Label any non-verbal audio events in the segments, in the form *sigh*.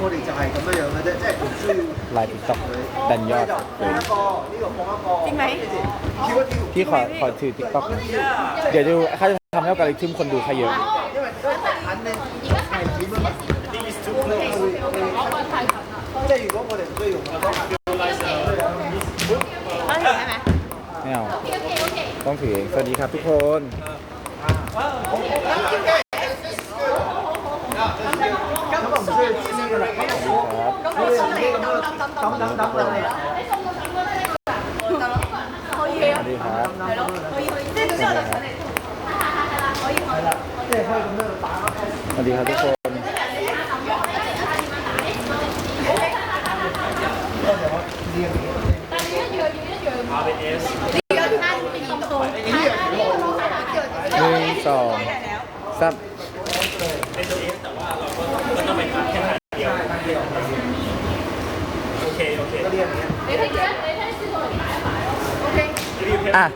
คนอิจายก็ม่เยอะมันจะแจกผมชื่อไลน์ติ๊กต็อกดันยอดเลยจริงไหมพี่ขอขอถือติ๊กต็อกเดี๋ยวดูค่าจะทำให้กับลิทึมคนดูใครเยอะไม่เอาต้องถือเองสวัสดีครับทุกคน ดำดำดำอะไรอะสวัสดีครับสวัสดีครับทุกคน หนึ่งสองสาม Ah.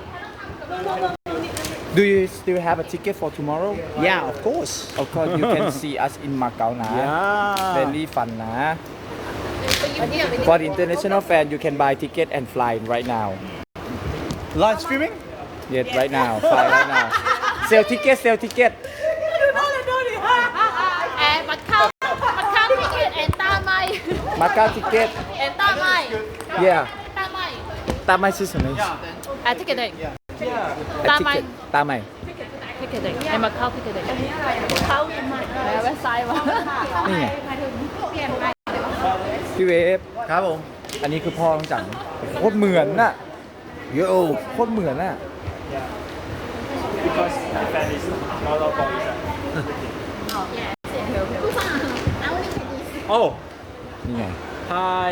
Do you still have a ticket for tomorrow? Yeah, of course. Of course, you can *laughs* see us in Macau now. Yeah. Very fun นะ For international fan you can buy ticket and fly right now Live streaming? Yes right now fly right now Sell ticket sell ticket eh, Macau, Macau ticket and Tamai. Macau ticket Tamai. yeah Tamai. ตามมาชื่อสมัย Yeah. Ticket ตามไม่ทิเกตเด็กแอร์มัดเข้าทิเกตเด็กเข้ายังไงแล้วเว็บไซต์วะนี่ไง พี่เวฟ ครับผม อันนี้คือพ่อต้องจังโคตรเหมือนน่ะโยโคตรเหมือนน่ะโอ้นี่ไง Hi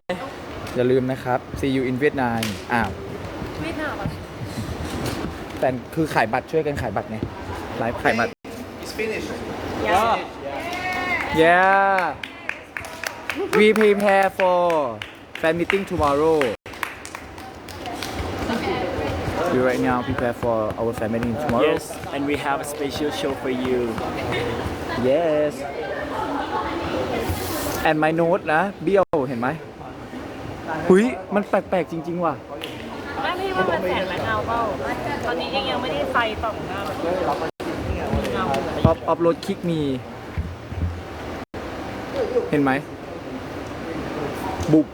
อย่าลืมนะครับ see you in Vietnam อ้าวเวียดนามอะ แต่คือขายบัตรช่วยกันขายบัตรไงไลฟ์ขายบัตร It's finished. yeah yeah we prepare for fan meeting tomorrow we right now prepare for our fan meeting tomorrow yes and we have a special show for you yes and my note นะ เบี้ยว เห็นไหมหุยมันแปลกๆ จริง ๆ ว่ะ แม่พี่ว่ามันแสงแบงเอาเปล่าตอนนี้เองยังไม่ได้ไฟต่องหน้าแบบเงาออฟออฟโหลดคลิกมี เห็นไหม บุบ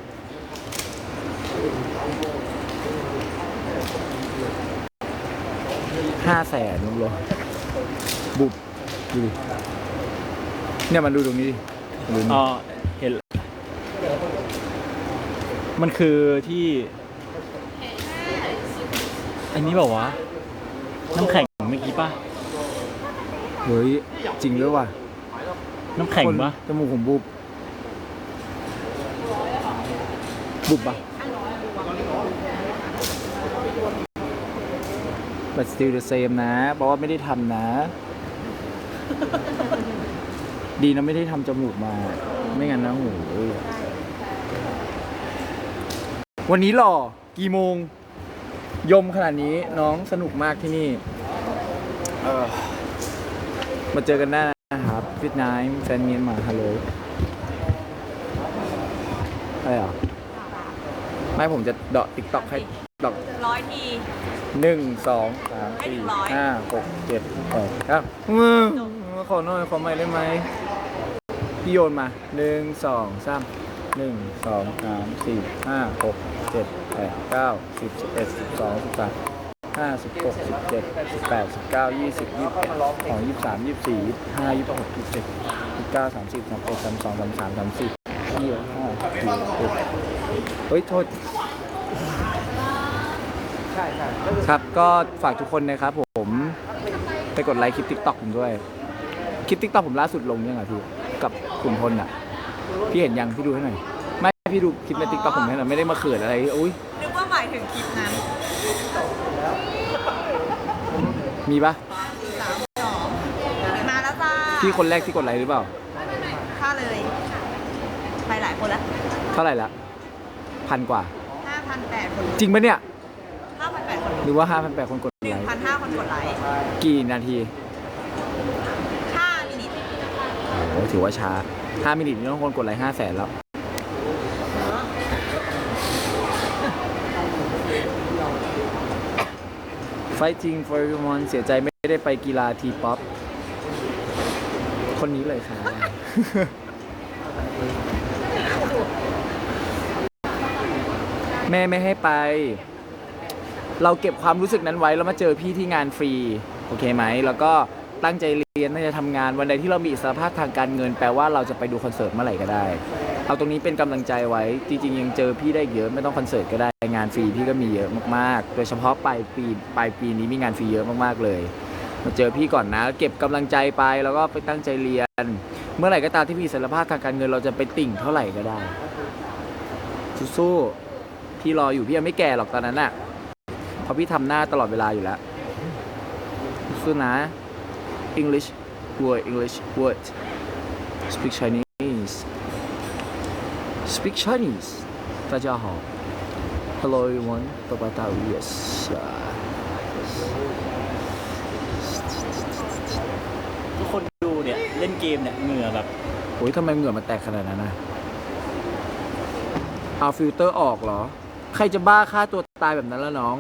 ห้าแสนลงเลยบุบดูดิเนี่ยมันดูตรงนี้ดิดูนี่ อ๋อเห็น มันคือที่ อันนี้บอกว่าวะน้ำแข็งเมื่อกี้ป่ะ เฮ้ยจริงด้วยว่ะน้ำแข็งคนป่ะจมูกผมบุบบุบปะ but still the same นะบอกว่าไม่ได้ทำนะ ดีนะไม่ได้ทำจมูกมา ไม่งั้นนะโหยวันนี้หล่อกี่โมง ยมขนาดนี้น้องสนุกมากที่นี่เออมาเจอกันได้นะครับฟิตไนท์แฟนเมียนมาฮัลโหลอะไรอะไม่ผมจะเดาะติ๊กต็อกให้ดอกร้อยที หนึ่งสองสามให้สี่ถึงร้อยห้าหกเจ็ดแปดเก้ามือขอหน่อยขอใหม่ได้ไหมพี่โยนมาหนึ่งสองสามหนึ่งสองสามสี่ห้าหกเจ็ดแปดเก้าสิบสิบเอ็ดสิบสองสิบสามห้าสิบหกสิบเจ็ดสิบแปดสิบเก้ายี่สิบยี่สิบเอ็ดสองยี่สิบสามยี่สิบสี่ยี่สิบห้ายี่สิบหกยี่สิบเจ็ดยี่สิบเก้าสามสิบสามเอ็ดสามสองสามสามสามสี่ยี่สิบห้าสี่หกเฮ้ยโทษครับก็ฝากทุกคนนะครับผมไปกดไลค์คลิป t ิกตอกผมด้วย คลิป t ิกตอกผมล่าสุดลงยังไงพี่กับขุนพลอะ พี่เห็นยังพี่ดูให้หน่อย พี่ดูคลิปใน t ิ k กต็อกผมให้หน่อยไม่ได้มาเขินอะไรอุ้ยนึกว่าหมายถึงคลิปนั้นมีปะมาแล้วจ้าพี่คนแรกที่กดไลค์หรือเปล่าค่าเลย ไปหลายคนแล้วเท่าไหร่ละพันกว่าห้าพันแปดคนจริงปะเนี่ยห้าพันแปดคนหรือว่าห้าพันแปดคนกดหนึ่ไลงค์พันห้าคนกดไลค์กี่นาทีห้ามินิทถือว่าช้าห้ามินินี่ต้องคนกดไลค์ห้าแสนแล้ว Fighting for everyone เสียใจไม่ได้ไปกีฬาทีป๊อปคนนี้เลยค่ะ แม่ไม่ให้ไป เราเก็บความรู้สึกนั้นไว้แล้วมาเจอพี่ที่งานฟรี โอเคไหม แล้วก็ตั้งใจเรียนตั้งใจทำงานวันใดที่เรามีอิสรภาพทางการเงิน แปลว่าเราจะไปดูคอนเสิร์ตเมื่อไหร่ก็ได้ เอาตรงนี้เป็นกำลังใจไว้ จริงๆ ยังเจอพี่ได้เยอะไม่ต้องคอนเสิร์ตก็ได้งานฟรีพี่ก็มีเยอะมากๆ โดยเฉพาะปลายปีปลายปีนี้มีงานฟรีเยอะมากๆเลยมาเจอพี่ก่อนนะ เก็บกำลังใจไปแล้วก็ไปตั้งใจเรียน เมื่อไหร่ก็ตามที่มีอิสรภาพทางการเงินเราจะไปติ่งเท่าไหร่ก็ได้สู้ๆพี่รออยู่พี่ยังไม่แก่หรอกตอนนั้นน่ะเพราะพี่ทำหน้าตลอดเวลาอยู่แล้วสู้นะ English word English word speak Chinese speak Chinese 大家好 Hello everyone 爸爸大 yes ทุกคนดูเนี่ย เล่นเกมเนี่ยเหงื่อแบบ โอ้ยทำไมเหงื่อมันแตกขนาดนั้นนะเอาฟิลเตอร์ออกเหรอ ใครจะบ้าฆ่าตัวตายแบบนั้นแล้วน้อง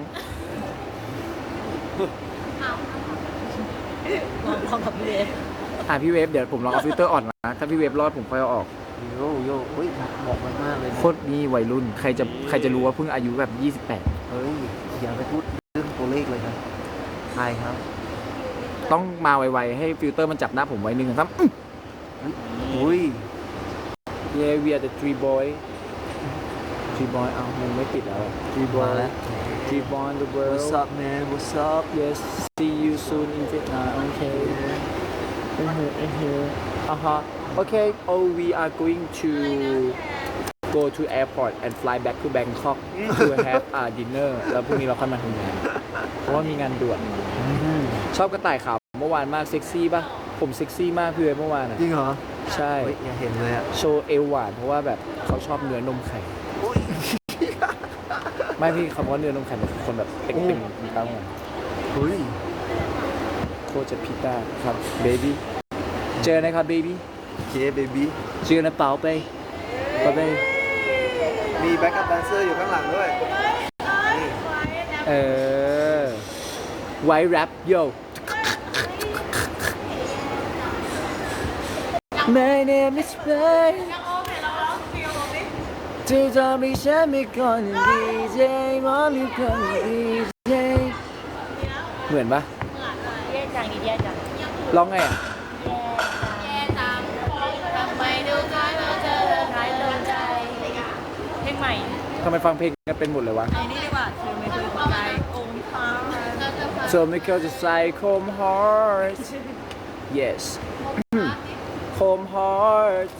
ลองลองกับพี่เวฟ อ่ะพี่เวฟเดี๋ยวผมลองเอาฟิลเตอร์อ่อนนะ ถ้าพี่เวฟรอดผมค่อยเอาออก โยโย่เฮ้ยบอกมันมากเลยโคตรนี่วัยรุ่น ใครจะใครจะรู้ว่าเพิ่งอายุแบบเฮ้ยอย่าไปพูดเรื่องตัวเลขเลยนะใช่ครับ28ต้องมาไวๆให้ฟิลเตอร์มันจับหน้าผมไว้หนึ่งครับอุ้ย Yeah we are the three boy three boy เอามันไม่ติดแล้ว three มา boy แล้ว three boy in the world What's up man What's up Yes see you soon in Vietnam okay in here in here uh huh okay oh we are going to go to airport and fly back to Bangkok to have a dinner แล้วพรุ่งนี้เราค่อยมาทำงาน เพราะว่ามีงานด่วนชอบกระต่ายขาวเมื่อวานมากเซ็กซี่ป่ะ ผมเซ็กซี่มากพี่เวฟเมื่อวานอะจริงเหรอ ใช่เฮ้ยอย่าเห็นเลยอะโชว์เอวหวานเพราะว่าแบบเขาชอบเนื้อนมไข่ ไม่พี่คำว่าเนื้อนมไข่มันคือคนแบบเต็งๆมีตั้งอะเฮ้ยโคตรจะพิต้าครับเบบี้ เจอนะครับเบบี้เคเบบี้เจอนะเปล่าไปเปล่าไปมีแบ็กอัพแดนเซอร์อยู่ข้างหลังด้วย เออ ไว้แรปโย My name is Play จะทำให้ฉันไม่ก่อนดีเจมอมีคนดีเจเหมือนปะแย่จังอีแย่จังร้องไงอะ ทำไมฟังเพลงกันเป็นหมดเลยวะไอ้นี่ดีกว่าเธอไม่เคยเข้าใจองค์ฟ้าเราจะฟัง So Michael just say Come heart Yes Come heart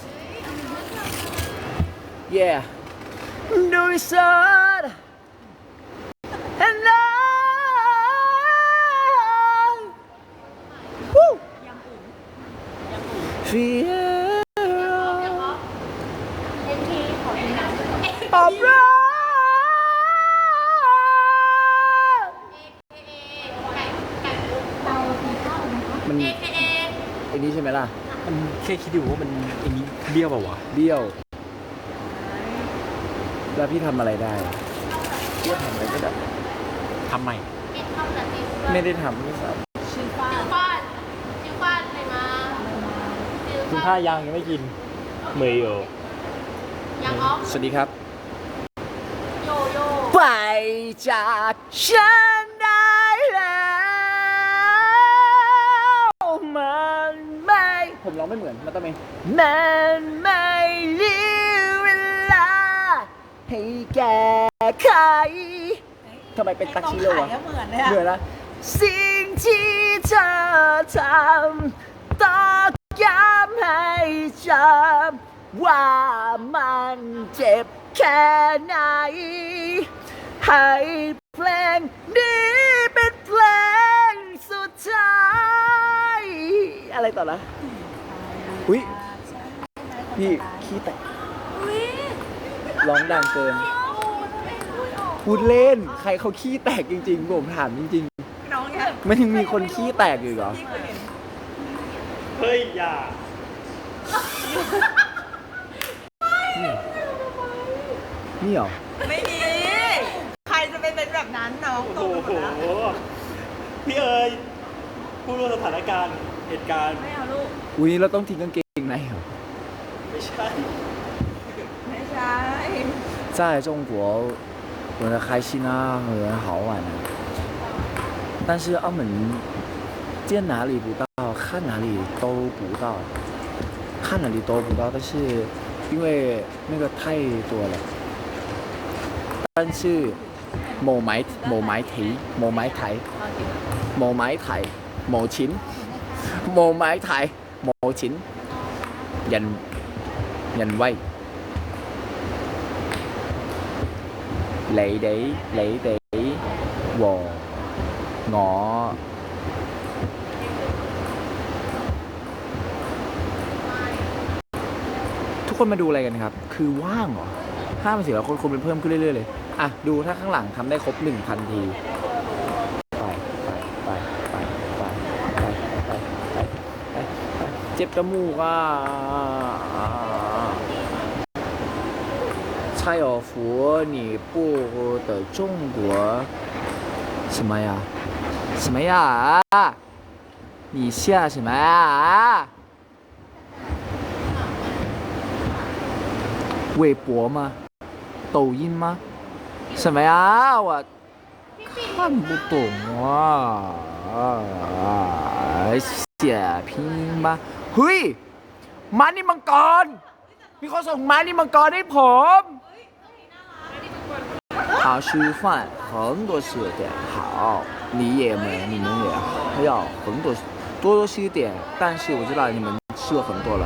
Yeah Do it sad And love Woo Fear เอ็นทีขอเพลงหนัง of love มัน เอเคเอ ไอ้นี้ใช่ไหมล่ะ มันแค่คิดดูว่ามันอย่างนี้ เบี้ยวเปล่าวะเบี้ยว แล้วพี่ทำอะไรได้พี่ทำอะไรก็แบบทำใหม่เอ็นทำแบบนี้ไม่ได้ทำไม่ทราบชื่อฟ้านชื่อฟ้านเลยมาชื่อคุณฟ้าผ้านยังยังไม่กินเมย์อยู่ยังออฟสวัสดีครับ โยโย่ไปจากฉันได้แล้วมันไม่ ผมร้องไม่เหมือนมันต้องเป็นมันไม่เหลือเวลาให้แก้ไขทำไมเป็นตักชิโร่อะเหมือนเลยอะเหมือนละสิ่งที่เธอทำต้องย้ำให้จำว่ามันเจ็บแค่ไหน ให้เพลงนี้เป็นเพลงสุดท้าย อะไรต่อนะ อุ้ยพี่ขี้แตกร้องดังเกินพูดเล่น ใครเขาขี้แตกจริง ๆ ผมถามจริงน้องเนี่ยๆมันยังมีคนขี้แตกอยู่เหรอที่เคยเห็นเฮ้ย อย่าเนี่เหรอ ไม่มี ใครจะไปเป็นแบบนั้นน้องโตโอ้หมโหดแล้วพี่เอ๋ยผู้รู้สถานการณ์เหตุการณ์ไม่เอาลูก อุ้ยเราต้องทิ้งกางเกงในเหรอ ไม่ใช่ ไม่ใช่ 在中国玩的开心啊，很好玩啊。但是澳门见哪里不到，看哪里都不到，看哪里都不到。但是因为那个太多了，但是某买某买台某买台某买台某钱某买台某 โมชินยันยันไว้ lấy để lấy để vò ngọ ทุกคนมาดูอะไรกันครับ คือว่างเหรอห้าพันสีอยคนคนเป็นเพิ่มขึ้นเรื่อยๆเลย อะ ดูถ้าข้างหลังทำได้ครบหนึ่งพันที เจ็บจมูกอ่ะ 蔡有福，你不的中国什么呀？什么呀？你下什么呀？微博吗？抖音吗？什么呀？我看不懂啊！写拼音吗？ เฮ้ยมานี่มังกร มีคนส่งมานี่มังกรให้ผม好吃饭很多吃点好，你也们你们也要很多多多吃点，但是我知道你们吃了很多了。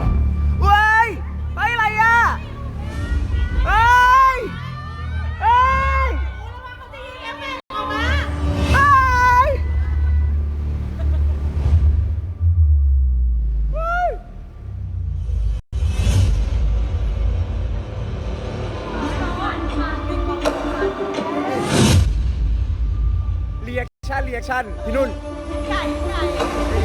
คชั่นพี่นุ่น ใหญ่ใหญ่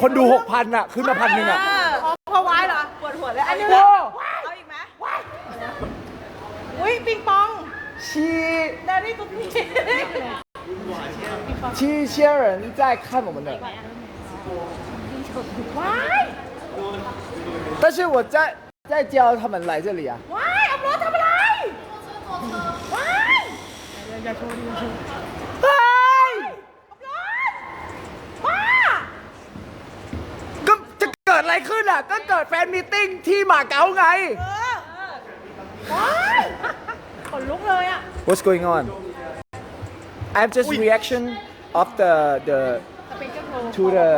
คนดูหกพันอ่ะ ขึ้นมาพันหนึ่งอ่ะ อ๋อพอไว้เหรอ ปวดหัวเลย อันนี้ โอ้ เอาอีกไหมอุ้ยปิงปอง 七 แดรี่ตุ๊กนี่ 七千人在看我们的，ว้าย 但是我在在教他们来这里啊。 ว้ายเอารถทำอะไร ว้าย เ กิดอะไรขึ้นอ่ะ ก็เกิดแฟนมีตติ้งที่มาเก๊าไง เออว้ายขนลุกเลยอ่ะ What's going on? I'm just reaction of the the to the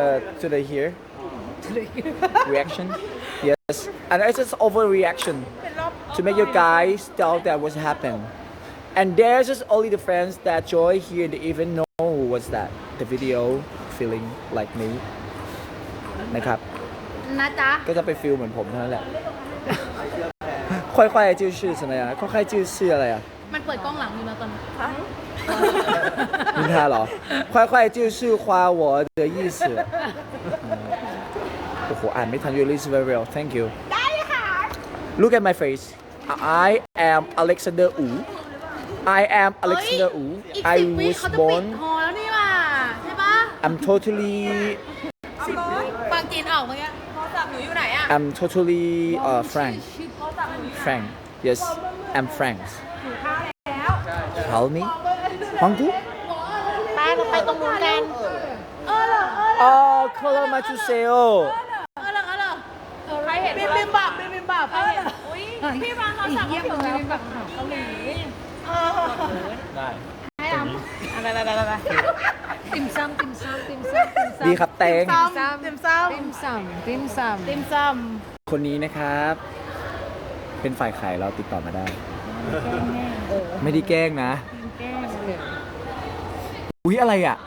to the here *laughs* reaction. Yes, and it's just overreaction to make you guys doubt that what's happened. And there's just only the friends that joy here they even know what's that the video feeling like me นะครับ นะจ๊ะก็จะไปฟิลเหมือนผมเท่านั้นแหละ ค่อยๆจิ้วชื่ออะไระค่อยๆจิ้วชื่ออะไรอะมันเปิดกล้องหลังมีมาตอนคะนินทาเหรอ ค่อยๆจิ้วชื่อควาหัวเดือยี่สิบโอ้โหอ่านไม่ทัน you r e very well thank you ได้ค่ะ look at my face I am Alexander Wu I am Alexander Wu I was born I'm totally ฟังจีนออกเมื่อ หนูอยู่ไหนอะ I'm totally uh, frank frank yes I'm frank Tell me ฮองกูไปเราไปตรงนู้นกันอ๋อ color my to say เออเหรอ เออเหรอใครเห็นบิมบิมบับบิมบิมบับอุ้ยพี่วางเราสั่งมาถึงแล้วกับเกาหลีเออได้ให้อำไปไปไปไปติ่มซำติ่มซำติ่มซำติ่มซำ ดีครับแตงติ่มซำติ่มซำติ่มซำติ่มซำติ่มซคนนี้นะครับ เป็นฝ่ายขายเราติดต่อมาได้ ไม่ได้แกล้งนะำแก้เลยอุ๊ย อะไรอะ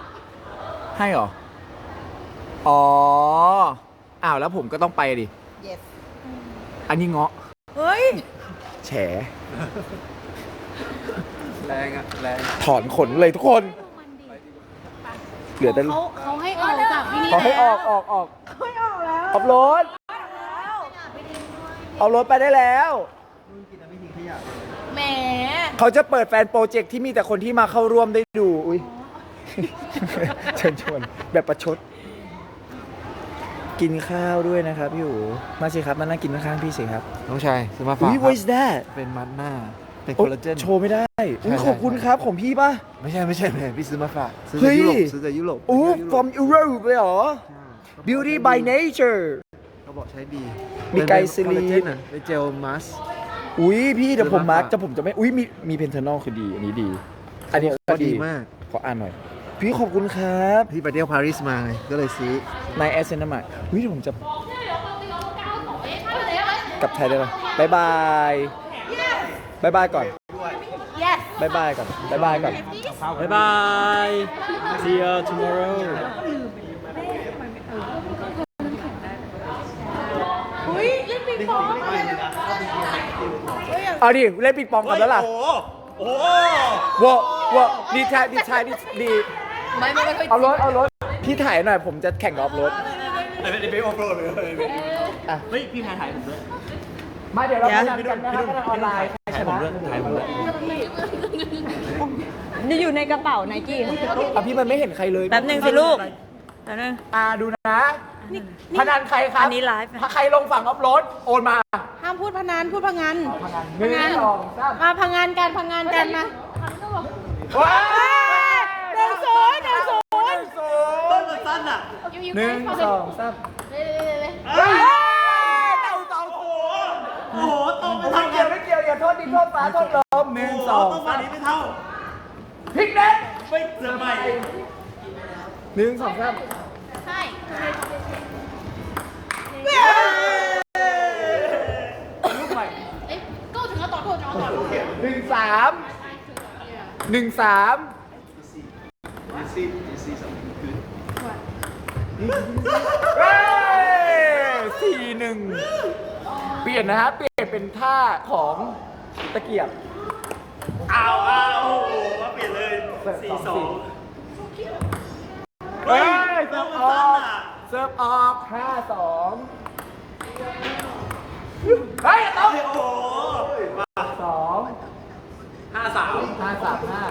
ให้เหรอ อ๋อ อ้าว แล้วผมก็ต้องไปดิ yes อันนี้เงาะเฮ้ย แฉ แรงอะ แรง ถอนขนเลยทุกคน เหลือแต่เขาเขาให้ออกจากที่นี่ขอให้ออกออกออกออกรถเอารถไปได้แล้ว แหมเขาจะเปิดแฟนโปรเจกต์ที่มีแต่คนที่มาเข้าร่วมได้ดู อุ้ย เชิญชวน แบบประชด กินข้าวด้วยนะครับพี่อู๋มาสิครับ มานั่งกินข้างๆพี่สิครับ น้องชายซื้อมาฝากอุ้ยครับ what is that เป็นมัดหน้า เป็นโอ๊คอยลลาเจน โชว์ไม่ได้อุ้ยใช่ขอบคุณใช่ ครับของพี่ป่ะ ไม่ใช่ไม่ใช่ไม่ใช่พี่ซื้อมาฝากซื้อเฮ้จากย ยุโรปซื้อจากยุโรปโอ้ ซื้อจากยุโรป from Europe เลยเหรอ Beauty by Nature เขาบอกใช้ดีมีไกลซิลีน เป็นคอลลาเจนอะเป็นเจลมาสอุ้ยพี่เดี๋ยวผมซื้อมามาร์กฝากจะผมจะไม่ อุ้ยมีมีเพนเทนอลคือดี อันนี้ดี อันนี้ก็ก็ดีดีมาก ขออ่านหน่อย พี่ขอบคุณครับพี่ไปเที่ยวปารีสมาไงก็เลยซื้อ นายแอสเซนต์มาอุ้ยเดี๋ยวผมจะ กลับไทยได้ปะบายบาย บายบายก่อน yes บายบายก่อนบายบายก่อนบ๊ายบาย see you tomorrow อุ้ยเล่นปิงปองเอาดิ เล่นปิงปองกันแล้วล่ะโอ้โหโอ้โหวอวอดีชายดีชายดีดี ไม่ไม่ไม่เอารถ เอารถ พี่ถ่ายหน่อย ผมจะแข่งกับออฟรถ ไอ้เป็นไอ้เป็นออฟโรดเลยเฮ้ย พี่แพรถ่ายผมด้วย มาเดี๋ยวเราพนันกันนะครับพนันออนไลน์ใครชถ่ายผมนะด้วยถ่ายผมด้วยนี่อยู่ในกระเป๋าไนกี้อะพี่มันไม่เห็นใครเลยแป๊บหนึ่งสิลูกแป๊บหนึงอ่าดูนะ พนันใครครับอันนี้ไลฟ์ถ้าใครลงฝั่งออฟรถโอนมาห้ามพูดพนันพูดพงันพนันหนึ่งสองสามมาพงันกันพงันกันมาว้าวหนึ่งศูนย์หนึ่งศูนย์หนึ่งศูต้นนย์มันสั้นอะหนึ่งสองสาม เฮ้ย เต่าเต่า โอ้โห โอ้โหตรง ไปไม่ทางเกี่กัยวนไม่เกี่ยวอย่าโทษดินโทษฟ้าโทษลมหนึ่งสองต้องสาฝั่งมนี้ไม่เท่าพลิกเน็ตไม่เจอใหม่หนึ่งสองสามใช่ลูกใหม่เอ๊ะก็ถึงแล้วต่อโทษน้องต่อโทษหนึ่งสามหนึ่งสามเฮ้ยสี่หนึ่งเป ลี่ยนนะฮะ เปลี่ยนเป็นท่าของตะเกียบ อ้าวอ้าวโอ้โหมาเปลี่ยนเลยสี่สองเฮ้ยต้เสิอร์งฟมันอสั้อนกอะเสิร์ฟออกห้าสองเฮ้ยต้องโอ้โหสองห้าสามห้าสามห้า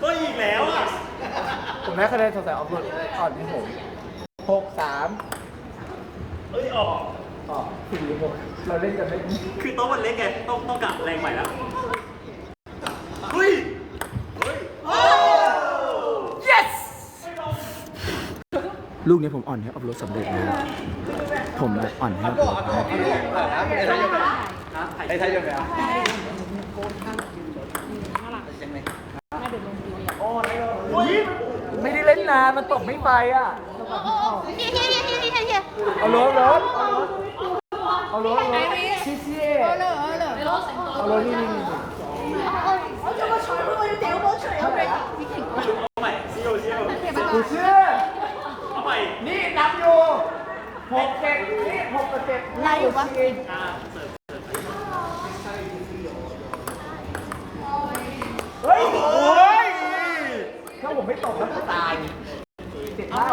เฮ้ยอีกแล้วอะ ผมได้คะแนนสงสัยออกรถอ่อนที่ผมหกสามเฮ้ยออก อ๋อสี่หกเราเล่นกันไม่คือโต๊ะมันเล็กไงต้องต้องกลับแรงใหม่แล้วเฮ้ย yes ลูกนี้ผมอ่อนให้ออฟรถสำเร็จนะผมอะอ่อนให้ออฟรถไอ้ไทยยังไงอะไม่ได้เล่นนานมันตกไม่ไปอะเฮียเฮียเฮียเฮียเฮียเฮียเอารถรถ เอารถเอารถเอารถชี้ชี้เอารถนี่นี่นี่เอาใหม่ซิโอซิโอกูเชื่อเอาใหม่นี่นับอยู่หกเจ็ดนี่หกกับเจ็ดไล่อยู่ปะ อ่าเสิร์ฟ เฮ้ยโอ้ยถ้าผมไม่ตกแล้วก็ตายเจ็ดเท่า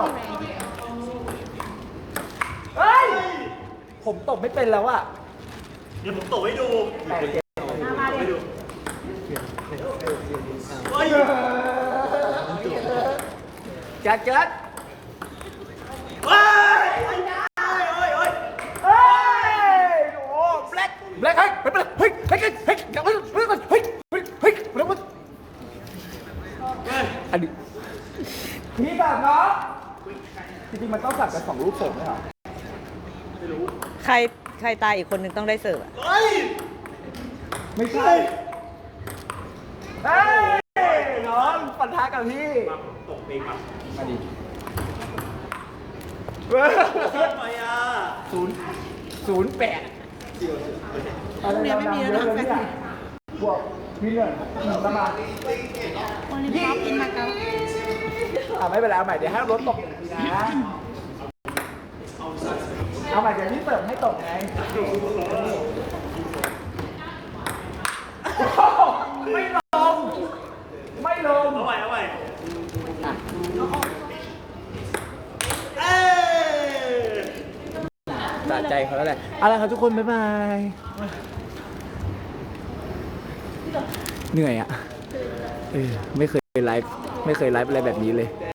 เฮ้ย ผมตกไม่เป็นแล้วอะเดี๋ยวผมตบให้ดูแต่เจ็ดให้ดูเฮ้ยจัดจัดเฮ้ยเฮ้ยเฮ้ยเฮ้ยเฮ้ยโอ้แบล็คแบล็คเฮ้ยเฮ้ยเฮ้ยเฮ้ยเฮ้ยเฮ้ยเฮ้ยเฮ้ยเฮ้ยเฮ้ยแล้วมันอันนี้พี่สับเนาะจริงๆมันต้องสับกันสองรูปส่งไหมครับใค รใครตายอีกคนนึงต้องได้เสิร์ฟอะเฮ้ยไม่ใช่เฮ้ยน้องไฟปะทะกับพี่ตกเองมามาดิทำไมอะศูนย์ศูนย์แปดอะไรเราดำเยอะเลยเนี่ยบวกพี่เงินหนึ่งประมาณโอลิมปิกอินมาเก๊าอ่าไม่เป็นไรเอาใหม่เดี๋ยวให้รถตกหนึ่งทีนะ เอาใหม่เดี๋ยวพี่เสริมให้ตกไงไม่ลง ไม่ลง เอาใหม่เอาใหม่เอ้ยสะใจเขาแล้วแหละเอาละครับทุกคน บ๊ายบาย เหนื่อยอะเออไม่เคยไลฟ์ ไม่เคยไลฟ์อะไรแบบนี้เลยแด